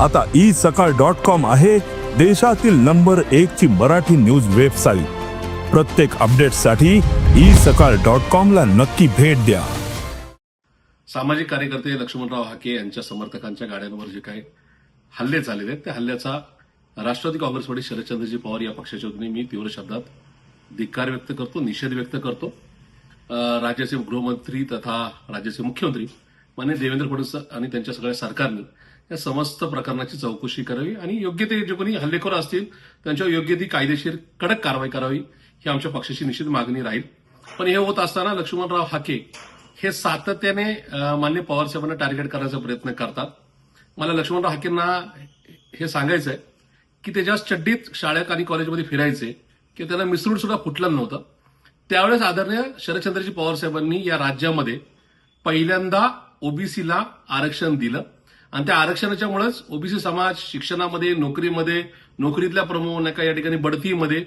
आता ई सकाळ dot com आहे देशातील नंबर एक ची मराठी न्यूज वेबसाईट. प्रत्येक अपडेटसाठी ई सकाळ डॉट कॉम ला नक्की भेट द्या. सामाजिक कार्यकर्ते लक्ष्मणराव हाके यांच्या समर्थकांच्या गाड्यांवर जे काही हल्ले झालेले आहेत त्या हल्ल्याचा राष्ट्रवादी काँग्रेसवाडी शरदचंद्रजी पवार या पक्षाच्या वतीने मी तीव्र शब्दात धिक्कार व्यक्त करतो निषेध व्यक्त करतो. राज्याचे गृहमंत्री तथा राज्याचे मुख्यमंत्री मान्य देवेंद्र फडणवीस आणि त्यांच्या सगळ्या सरकारने या समस्त प्रकरणाची चौकशी करावी आणि योग्य ते जे कोणी हल्लेखोर असतील त्यांच्यावर योग्य ती कायदेशीर कडक कारवाई करावी ही आमच्या पक्षाची निश्चित मागणी राहील. पण हे होत असताना लक्ष्मणराव हाके हे सातत्याने अं, मान्य पवार साहेबांना टार्गेट करण्याचा प्रयत्न करतात. मला लक्ष्मणराव हाकेंना हे सांगायचं आहे की ते ज्या चड्डीत शाळेत आणि कॉलेजमध्ये फिरायचे की त्याला मिसळून सुद्धा फुटलं नव्हतं. त्यावेळेस आदरणीय शरदचंद्रजी पवार साहेबांनी या राज्यामध्ये पहिल्यांदा ओबीसीला आरक्षण दिलं. आणि त्या आरक्षणाच्यामुळेच ओबीसी समाज शिक्षणामध्ये नोकरीमध्ये नोकरीतल्या प्रमुख नाही या ठिकाणी बढतीमध्ये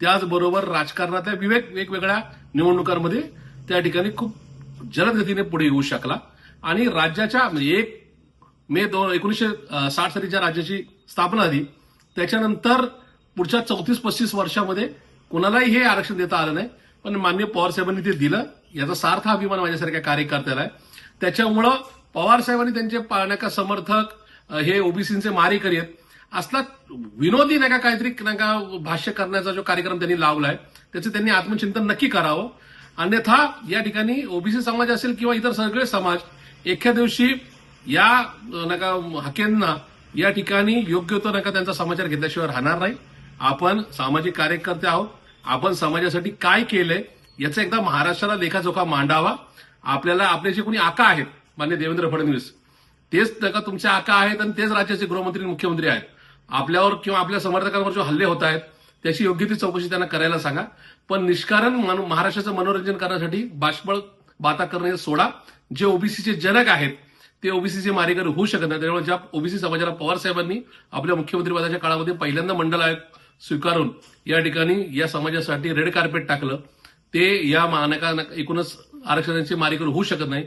त्याचबरोबर राजकारणातल्या विवेक वेगवेगळ्या निवडणुकांमध्ये त्या ठिकाणी खूप जलद गतीने पुढे येऊ शकला. आणि राज्याच्या म्हणजे एक मे दोन एकोणीसशे साठ साली ज्या राज्याची स्थापना झाली. त्याच्यानंतर पुढच्या चौतीस पस्तीस वर्षामध्ये कोणालाही हे आरक्षण देता आलं नाही. पण मान्य पवार साहेबांनी ते दिलं. याचा सार्थ अभिमान माझ्यासारख्या कार्यकर्त्याला आहे. त्याच्यामुळं पवार साहेबांनी त्यांचे नका समर्थक हे ओबीसीचे मारेकरी आहेत असला विनोदी नाही का काहीतरी नाही का भाष्य करण्याचा जो कार्यक्रम त्यांनी लावलाय त्याचं त्यांनी आत्मचिंतन नक्की करावं. अन्यथा या ठिकाणी ओबीसी समाज असेल किंवा इतर सगळे समाज एखाद्या दिवशी या नका हकेंना या ठिकाणी योग्य तो नका त्यांचा समाचार घेतल्याशिवाय राहणार नाही. आपण सामाजिक कार्यकर्ते आहोत. आपण समाजासाठी काय केलंय याचा एकदा महाराष्ट्राला लेखाजोखा मांडावा. आपल्याला आपले जे कोणी आका आहेत मान्य देवेंद्र फडणवीस. तेच नका तुमच्या आका आहेत आणि तेच राज्याचे गृहमंत्री आणि मुख्यमंत्री आहेत. आपल्यावर किंवा आपल्या समर्थकांवर जो हल्ले होत आहेत त्याची योग्य ती चौकशी त्यांना करायला सांगा. पण निष्कारण महाराष्ट्राचं मनोरंजन करण्यासाठी बाष्पळ बाता करणे हे सोडा. जे ओबीसीचे जनक आहेत ते ओबीसीचे मारेकरी होऊ शकत नाही. त्यामुळे ज्या ओबीसी समाजाला पवार साहेबांनी आपल्या मुख्यमंत्रीपदाच्या काळामध्ये पहिल्यांदा मंडल आयोग स्वीकारून या ठिकाणी या समाजासाठी रेड कार्पेट टाकलं ते या मानका एकूणच आरक्षणाचे मारेकरी होऊ शकत नाही.